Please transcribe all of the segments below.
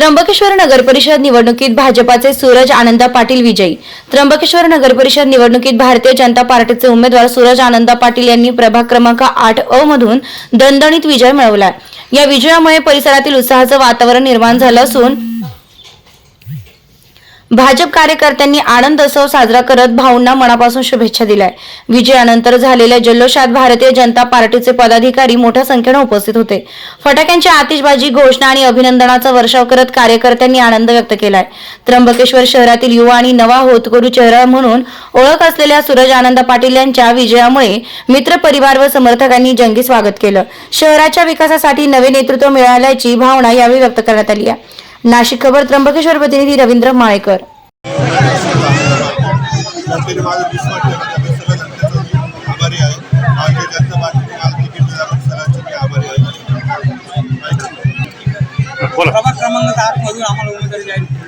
त्र्यंबकेश्वर नगर परिषद निवडणुकीत भाजपाचे सूरज आनंदा पाटील विजयी. त्र्यंबकेश्वर नगर परिषद निवडणुकीत भारतीय जनता पार्टीचे उमेदवार सूरज आनंदा पाटील यांनी प्रभाग क्रमांक आठ अ मधून दणदणीत विजय मिळवला या विजयामुळे परिसरातील उत्साहाचं वातावरण निर्माण झालं असून भाजप कार्यकर्त्यांनी आनंद उत्सव साजरा करत भाऊंना मनापासून शुभेच्छा दिल्या विजयानंतर झालेल्या जल्लोषात भारतीय जनता पार्टीचे पदाधिकारी मोठ्या संख्येनं उपस्थित होते. फटाक्यांची आतिषबाजी घोषणा आणि अभिनंदनाचा वर्षाव करत कार्यकर्त्यांनी आनंद व्यक्त केलाय. त्र्यंबकेश्वर शहरातील युवा आणि नवा होतकरू चेहरा म्हणून ओळख असलेल्या सूरज आनंद पाटील यांच्या विजयामुळे मित्र परिवार व समर्थकांनी जंगी स्वागत केलं. शहराच्या विकासासाठी नवे नेतृत्व मिळाल्याची भावना यावेळी व्यक्त करण्यात आली आहे. नाशिक खबर त्र्यंबकेश्वर प्रतिनिधी रवींद्र माळेकर. क्रमांक आठ मधून आम्हाला उमेदवारी जाहीर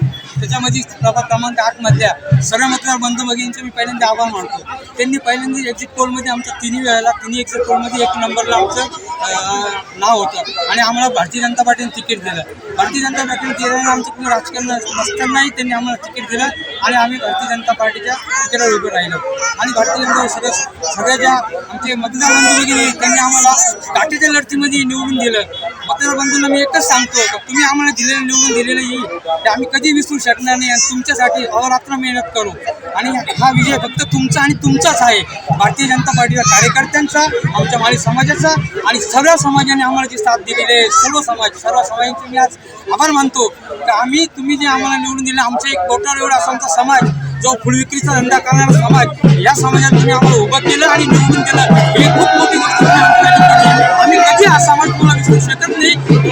त्याच्यामध्ये प्रभाग क्रमांक आठमधल्या सर्व मतदार बंधू भगिनींचे मी पहिल्यांदा आभार मानतो. त्यांनी पहिल्यांदा एक्झिट पोलमध्ये आमच्या तिन्ही वेळेला तिन्ही एक्झिट पोलमध्ये एक नंबरला आमचं नाव होतं. आणि आम्हाला भारतीय जनता पार्टीने तिकीट दिलं. भारतीय जनता पार्टीने दिल्यानं आमचं पूर्ण राजकारण नसतानाही त्यांनी आम्हाला तिकीट दिलं आणि आम्ही भारतीय जनता पार्टीच्या तिकीटावर उभं राहिलो. आणि भारतीय जनता सगळ्या सगळ्या ज्या आमचे मतदार बंधू भगिनी आहेत, त्यांनी आम्हाला काठीच्या लढतीमध्ये निवडून दिलं. मतदार बंधूंना मी एकच सांगतो का तुम्ही आम्हाला दिलेलं निवडून दिलेलं येईल. ते आम्ही कधी विसरू शकणार नाही आणि तुमच्यासाठी अवरात्र मेहनत करू. आणि हा विजय फक्त तुमचा आणि तुमचाच आहे. भारतीय जनता पार्टीच्या कार्यकर्त्यांचा आमच्या माळी समाजाचा आणि सर्व समाजाने आम्हाला जी साथ दिलेली आहे सर्व समाज सर्व समाजांचे मी आज आभार मानतो. का आम्ही तुम्ही जे आम्हाला निवडून दिलं आमच्या एक बोटावर एवढा असा आमचा समाज जो फुलविक्रीचा धंदा करणारा समाज या समाजात तुम्ही आम्हाला उभं केलं आणि निवडून दिलं. ही खूप मोठी गोष्ट आम्ही कधी हा समाज तुम्हाला विसरू शकत सर्व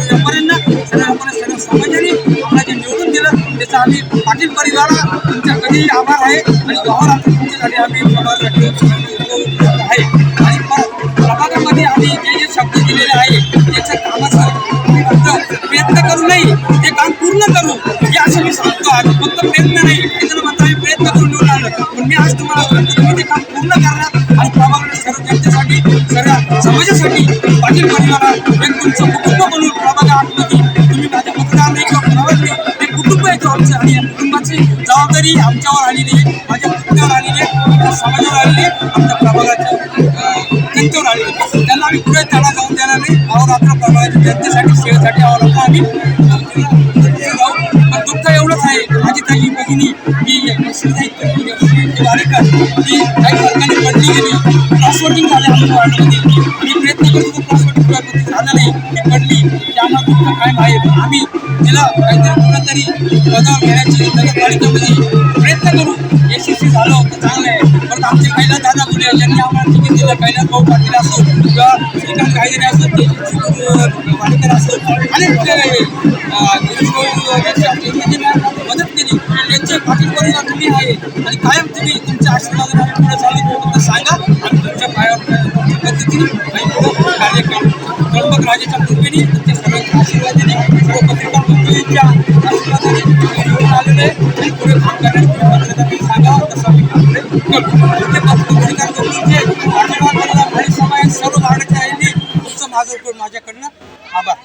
व्यापाऱ्यांना सर्व सर्व समाजाने आम्हाला जे निवडून दिलं त्याचा आम्ही पाटील परिवारा तुमच्या कधीही आभार आहे आणि गावावर आमच्या तुमच्यासाठी आम्ही आहे आणि प्रभागामध्ये आम्ही जे जे शब्द दिलेले आहे त्याच्या कामाचं प्रयत्न करू. नाही ते काम पूर्ण करू हे असं मी सांगतो आज फक्त प्रयत्न नाही काही जण प्रयत्न करून निवडून पण मी आज तुम्हाला सांगतो तुम्ही ते काम पूर्ण करा. समाजासाठी पाटील परिवारात एक तुमचं कुटुंब म्हणून आम्हाला आतमध्ये तुम्ही माझ्या मतदार एक किंवा एक कुटुंब येतो आमचं आणि या कुटुंबाची जबाबदारी आमच्यावर आलेली आहे. माझ्या कुटुंबावर आलेली आहे. समाजावर आलेली आहे. आमच्या प्रभागाच्या अं, जनतेवर आलेली आहे. त्यांना आम्ही पुढे त्याला जाऊन देणार नाही. अहोरात्र प्रभागाच्या जनतेसाठी सेवेसाठी अहोरात्र आम्ही जाऊ पण दुःख एवढंच आहे. माझी ताई भगिनी मी श्रीजाई वारेकर ही काही फरकाने पडली गेली क्रॉसवर्डिंग झाले आमच्या वार्डमध्ये मी प्रयत्न करत होतो क्रॉसवर्डिंग पण झालं नाही ती पडली त्यामुळे दुःख कायम आहे पण आम्ही तिला काहीतरी कुठंतरी पदावर घेण्याची नगरपालिकेमध्ये प्रयत्न करू यशस्वी झालो तर चांगलं आहे परत आमचे कैलास दादा गुले ज्यांनी आम्हाला तिकीट दिलं कैलास भाऊ पाटील असो किंवा श्रीकांत गायदरे असो वाडेकर असो अनेक त्यांचे तुम्ही आहे आणि कायम तुम्ही तुमच्या आशीर्वादाने आम्ही पुढे चालू फक्त सांगा आणि तुमच्या पायावर पद्धतीने आम्ही पुढे कार्य करू त्र्यंबक राजाच्या कृपेने तुमच्या सर्वांच्या आशीर्वादाने सर्व पत्रकार बंधूंच्या आशीर्वादाने आम्ही आलेले आणि पुढे काम करण्याची तुम्ही सांगा तसं आम्ही काम पुढे करू ते पत्रकार आशीर्वाद मला भाई समाज सर्व वाढत आहे तुमचं माझं माझ्याकडनं आभार.